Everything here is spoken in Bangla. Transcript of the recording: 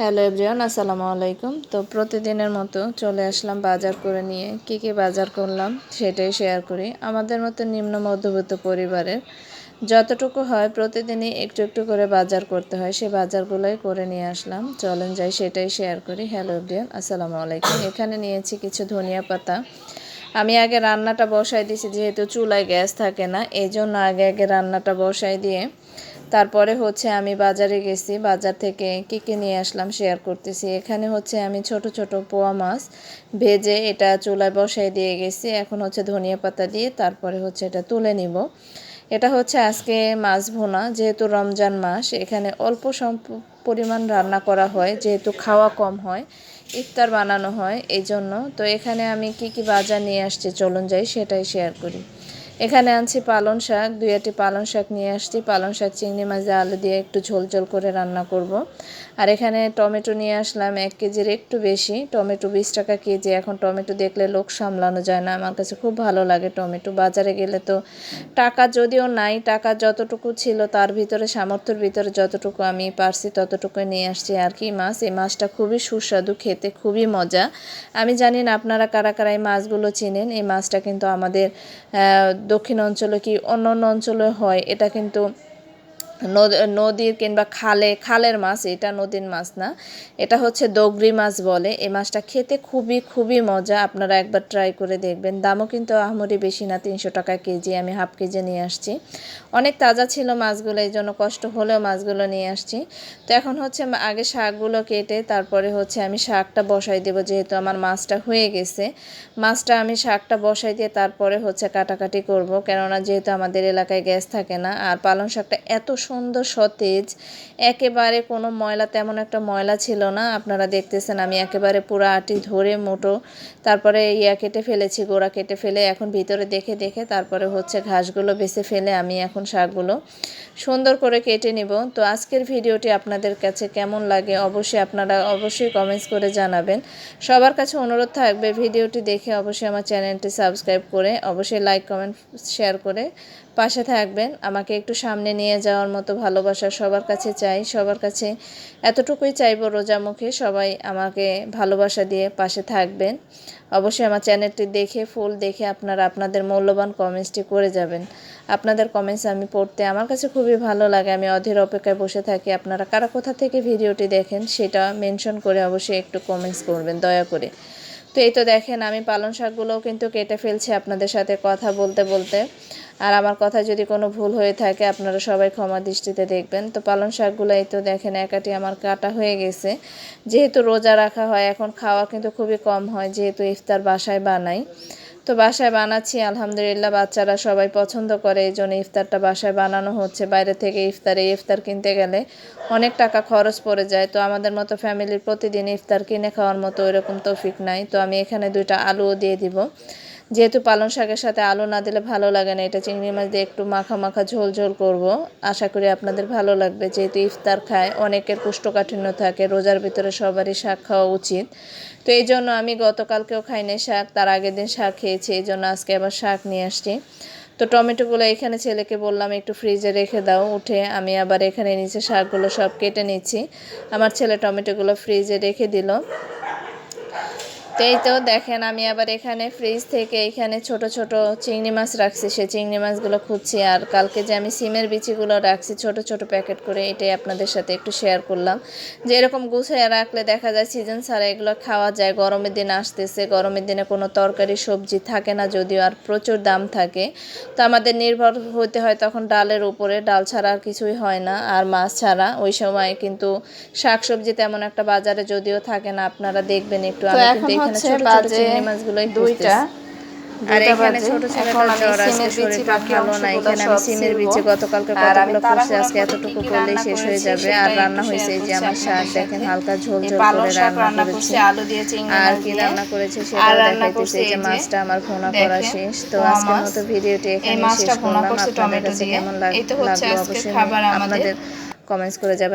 হ্যালো এভরিওয়ান, আসসালামু আলাইকুম। তো প্রতিদিনের মতো চলে আসলাম বাজার করে নিয়ে। কি কি বাজার করলাম সেটাই শেয়ার করি। আমাদের মতো নিম্ন মধ্যবিত্ত পরিবারের যতটুকু হয় প্রতিদিনই একটু একটু করে বাজার করতে হয়, সে বাজারগুলোই করে নিয়ে আসলাম। চলেন যাই, সেটাই শেয়ার করি। হ্যালো এভরিওয়ান, আসসালামু আলাইকুম। এখানে নিয়েছি কিছু ধনিয়া পাতা। আমি আগে রান্নাটা বসাই দিয়েছি, যেহেতু চুলায় গ্যাস থাকে না এই জন্য আগে আগে রান্নাটা বসাই দিয়ে তারপরে হচ্ছে আমি বাজারে গেছি, বাজার থেকে কী কী নিয়ে আসলাম শেয়ার করতেছি। এখানে হচ্ছে আমি ছোট ছোট পোয়া মাছ ভেজে এটা চুলায় বসাই দিয়ে গেছি। এখন হচ্ছে ধনিয়া পাতা দিয়ে তারপরে হচ্ছে এটা তুলে নিব। এটা হচ্ছে আজকে মাছ ভোনা, যেহেতু রমজান মাস, এখানে অল্প পরিমাণ রান্না করা হয়, যেহেতু খাওয়া কম হয়, ইফতার বানানো হয় এই জন্য তো এখানে আমি কি কি বাজার নিয়ে আসছি, চলুন যাই, সেটাই শেয়ার করি। এখানে আনছি পালং শাক, দুই একটি পালং শাক নিয়ে আসছি। পালং শাক, চিংড়ি মাছ, আলু দিয়ে একটু ঝোল ঝোল করে রান্না করব। আর এখানে টমেটো নিয়ে আসলাম এক কেজির একটু বেশি। টমেটো বিশ টাকা কেজি। এখন টমেটো দেখলে লোক সামলানো যায় না। আমার কাছে খুব ভালো লাগে টমেটো। বাজারে গেলে তো টাকা যদিও নাই, টাকা যতটুকু ছিল তার ভিতরে, সামর্থ্যের ভিতরে যতটুকু আমি পারছি ততটুকু নিয়ে আসছি। আর কি মাছ? এই মাছটা খুবই সুস্বাদু, খেতে খুবই মজা। আমি জানি না আপনারা কারা কারা এই মাছগুলো চিনেন। এই মাছটা কিন্তু আমাদের দক্ষিণ অঞ্চলে কি অন্য অন্য অঞ্চলে হয় এটা কিন্তু নদীর কিংবা খালে, খালের মাছ, এটা নদীর মাছ না। এটা হচ্ছে দগরি মাছ বলে। এই মাছটা খেতে খুবই খুবই মজা। আপনারা একবার ট্রাই করে দেখবেন। দামও কিন্তু আহমরি বেশি না, তিনশো টাকা কেজি। আমি হাফ কেজি নিয়ে আসছি। অনেক তাজা ছিল মাছগুলো, এই জন্য কষ্ট হলেও মাছগুলো নিয়ে আসছি। তো এখন হচ্ছে আগে শাকগুলো কেটে তারপরে হচ্ছে আমি শাকটা বসাই দেবো, যেহেতু আমার মাছটা হয়ে গেছে। মাছটা আমি শাকটা বসাই দিয়ে তারপরে হচ্ছে কাটাকাটি করব। কেননা যেহেতু আমাদের এলাকায় গ্যাস থাকে না, আর পালং শাকটা এত সুন্দর সতেজ। একেবারে কোনো ময়লা, তেমন একটা ময়লা ছিল না। আপনারা দেখতেছেন আমি একেবারে পুরো আটি ধরে মোটো। তারপরে ইয়া কেটে ফেলেছি, গোড়া কেটে ফেলে। এখন ভিতরে দেখে দেখে তারপরে হচ্ছে ঘাসগুলো বেছে ফেলে আমি এখন শাকগুলো সুন্দর করে কেটে নিব। তো আজকের ভিডিওটি আপনাদের কাছে কেমন লাগে অবশ্যই আপনারা অবশ্যই কমেন্টস করে জানাবেন। সবার কাছে অনুরোধ থাকবে ভিডিওটি দেখে অবশ্যই আমার চ্যানেলটি সাবস্ক্রাইব করে, অবশ্যই লাইক কমেন্ট শেয়ার করে পাশে থাকবেন। আমাকে একটু সামনে নিয়ে যাওয়ার মতো ভালোবাসা সবার কাছে চাই, সবার কাছে এতটুকুই চাইব রোজা মুখে সবাই আমাকে ভালোবাসা দিয়ে পাশে থাকবেন। অবশ্যই আমার চ্যানেলটি দেখে, ফুল দেখে আপনারা আপনাদের মূল্যবান কমেন্টসটি করে যাবেন। আপনাদের কমেন্টস আমি পড়তে আমার কাছে খুবই ভালো লাগে, আমি অধীর অপেক্ষায় বসে থাকি। আপনারা কারা কোথা থেকে ভিডিওটি দেখেন সেটা মেনশন করে অবশ্যই একটু কমেন্টস করবেন, দয়া করে। তো এই তো দেখেন, আমি পালং শাকগুলোও কিন্তু কেটে ফেলছি আপনাদের সাথে কথা বলতে বলতে। আর আমার কথা যদি কোনো ভুল হয়ে থাকে, আপনারা সবাই ক্ষমা দৃষ্টিতে দেখবেন। তো পালং শাকগুলো এই তো দেখেন, একাটি আমার কাটা হয়ে গেছে। যেহেতু রোজা রাখা হয়, এখন খাওয়া কিন্তু খুবই কম হয়, যেহেতু ইফতার বাসায় বানাই। তো বাসায় বানাচ্ছি, আলহামদুলিল্লাহ বাচ্চারা সবাই পছন্দ করে, এই জন্য ইফতারটা বাসায় বানানো হচ্ছে। বাইরে থেকে ইফতারে ইফতার কিনতে গেলে অনেক টাকা খরচ পড়ে যায়। তো আমাদের মতো ফ্যামিলির প্রতিদিন ইফতার কিনে খাওয়ার মতো ওইরকম তৌফিক নাই। তো আমি এখানে দুইটা আলুও দিয়ে দিব। যেহেতু পালং শাকের সাথে আলু না দিলে ভালো লাগে না, এটা চিংড়ি মাছ দিয়ে একটু মাখা মাখা ঝোল ঝোল করব। আশা করি আপনাদের ভালো লাগবে। যেহেতু ইফতার খায়, অনেকের কুষ্ঠকাঠিন্য থাকে, রোজার ভিতরে সবারই শাক খাওয়া উচিত। তো এই জন্য আমি গতকালকেও খাইনি শাক, তার আগের দিন শাক খেয়েছি, এই জন্য আজকে আবার শাক নিয়ে আসছি। তো টমেটোগুলো এখানে ছেলেকে বললাম, একটু ফ্রিজে রেখে দাও, উঠে আমি আবার এখানে নিচে শাকগুলো সব কেটে নিচ্ছি। আমার ছেলে টমেটোগুলো ফ্রিজে রেখে দিল। তো এই তো দেখেন আমি আবার এখানে ফ্রিজ থেকে এখানে ছোট ছোট চিংড়ি মাছ রাখছি। সে চিংড়ি মাছগুলো খুঁজছি আর কালকে যে আমি সিমের বিচিগুলো রাখছি ছোট ছোট প্যাকেট করে এটাই আপনাদের সাথে একটু শেয়ার করলাম। যে এরকম গুছিয়ে রাখলে দেখা যায় সিজন ছাড়া এগুলো খাওয়া যায়। গরমের দিন আসতেছে গরমের দিনে কোনো তরকারি সবজি থাকে না যদিও আর প্রচুর দাম থাকে। তো আমাদের নির্ভর হতে হয় তখন ডালের উপরে। ডাল ছাড়া আর কিছুই হয় না আর মাছ ছাড়া। ওই সময় কিন্তু শাকসবজি তেমন একটা বাজারে যদিও থাকে না। আপনারা দেখবেন একটু আমি হচ্ছে বাজে দুইটা। আর এখানে ছোট ভালো না এখানে আমি সিমের বিচি গতকালকে কতগুলো করছি আজকে এতটুকু করলেই শেষ হয়ে যাবে। আর রান্না হয়েছে এই যে আমার শাক দেখেন হালকা ঝোল ঝোল করে রান্না করেছি। আলু দিয়ে চিংড়ি আর কি রান্না করেছি সেটাও দেখাইতেছি যে মাছটা আমার ভোনা করা শেষ। তো আজকের মতো ভিডিওটি এখানে শেষ করলাম। আপনাদের কাছে কেমন লাগল অবশ্যই আপনাদের কমেন্টস করে যাবেন।